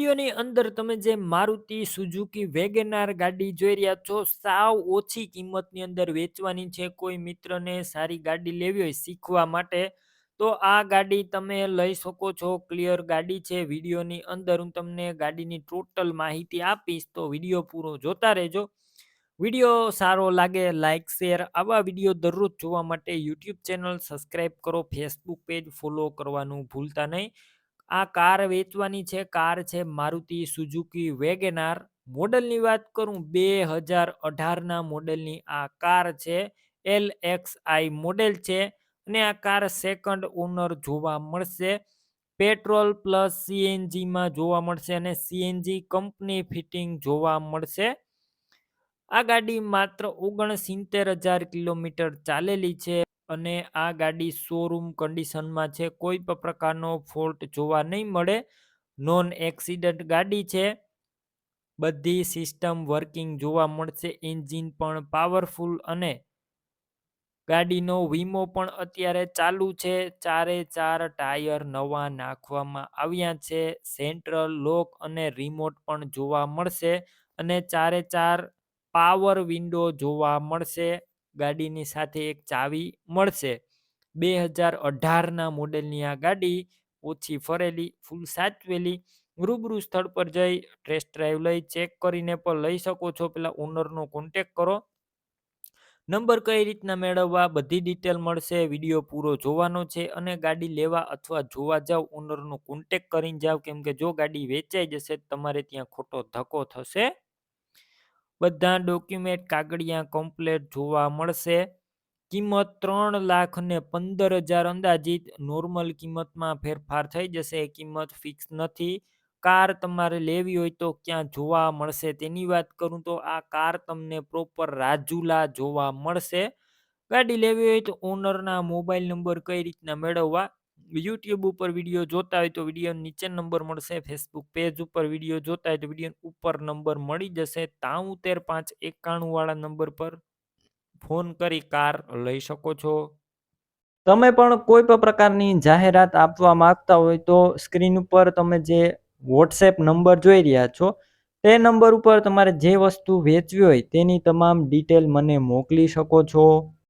વિડીયોની અંદર તમે જે મારુતિ સુઝુકી વેગેનાર ગાડી જોઈ રહ્યા છો, સાવ ઓછી કિંમતની અંદર વેચવાની છે. કોઈ મિત્રને સારી ગાડી લેવી હોય શીખવા માટે, તો આ ગાડી તમે લઈ શકો છો. ક્લિયર ગાડી છે. વિડીયોની અંદર હું તમને ગાડીની ટોટલ માહિતી આપીશ, તો વીડિયો પૂરો જોતા રહેજો. વીડિયો સારો લાગે લાઇક શેર, આવા વીડિયો દરરોજ જોવા માટે યુટ્યુબ ચેનલ સબસ્ક્રાઈબ કરો, ફેસબુક પેજ ફોલો કરવાનું ભૂલતા નહીં. આ કાર વેચવાની છે, કાર છે મારુતિ સુઝુકી વેગેનાર. મોડલની વાત કરું, બે હજાર અઢારના મોડલની આ કાર છે, એલ એક્સ આઈ મોડેલ છે અને આ કાર સેકન્ડ ઓનર જોવા મળશે. પેટ્રોલ પ્લસ સીએનજીમાં જોવા મળશે અને સીએનજી કંપની ફિટિંગ જોવા મળશે. આ ગાડી માત્ર ઓગણસિત્તેર હજાર કિલોમીટર ચાલેલી છે. અને આ ગાડી શોરૂમ કન્ડિશનમાં છે, કોઈ પણ પ્રકારનો ફોલ્ટ જોવા નહીં મળે. નોન એક્સિડન્ટ ગાડી છે. બધી સિસ્ટમ વર્કિંગ જોવા મળશે એન્જિન પણ પાવરફુલ અને ગાડીનો વીમો પણ અત્યારે ચાલુ છે. ચારે ચાર ટાયર નવા નાખવામાં આવ્યા છે. સેન્ટ્રલ લોક અને રિમોટ પણ જોવા મળશે અને ચારે ચાર પાવર વિન્ડો જોવા મળશે. ગાડીની સાથે એક ચાવી મળશે. બે હજાર અઢારના મોડેલની આ ગાડી ઓછી ફરેલી, ફૂલ સાચવેલી, રૂબરૂ સ્થળ પર જઈ ટેસ્ટ ડ્રાઈવ લઈ ચેક કરીને પણ લઈ શકો છો. પેલા ઓનરનો કોન્ટેક કરો. નંબર કઈ રીતના મેળવવા બધી ડિટેલ મળશે વીડિયો પૂરો જોવાનો છે અને ગાડી લેવા અથવા જોવા જાવ ઓનરનો કોન્ટેક કરીને જાવ. કેમ કે જો ગાડી વેચાઈ જશે, તમારે ત્યાં ખોટો ધક્કો થશે. બધા ડોક્યુમેન્ટ કાગળિયા કમ્પ્લેટ જોવા મળશે. કિંમત ત્રણ લાખ ને પંદર હજાર અંદાજિત. નોર્મલ કિંમતમાં ફેરફાર થઈ જશે. કિંમત ફિક્સ નથી. કાર તમારે લેવી હોય તો ક્યાં જોવા મળશે તેની વાત કરું તો આ કાર તમને પ્રોપર રાજુલા જોવા મળશે. ગાડી લેવી હોય તો ઓનરના મોબાઈલ નંબર કઈ રીતના મેળવવા? યુટ્યુબ ઉપર વીડિયો જોતા હોય તો વીડિયો નીચે નંબર મળશે ફેસબુક પેજ ઉપર વીડિયો જોતા હોય તો વીડિયો ઉપર નંબર મળી જશે. તાઉતેર પાંચ એકાણું વાળા નંબર પર ફોન કરી કાર લઈ શકો છો. તમે પણ કોઈ પણ પ્રકારની જાહેરાત આપવા માંગતા હોય તો સ્ક્રીન ઉપર તમે જે વોટ્સએપ નંબર જોઈ રહ્યા છો, તે નંબર ઉપર તમારે જે વસ્તુ વેચવી હોય તેની તમામ ડિટેલ મને મોકલી શકો છો.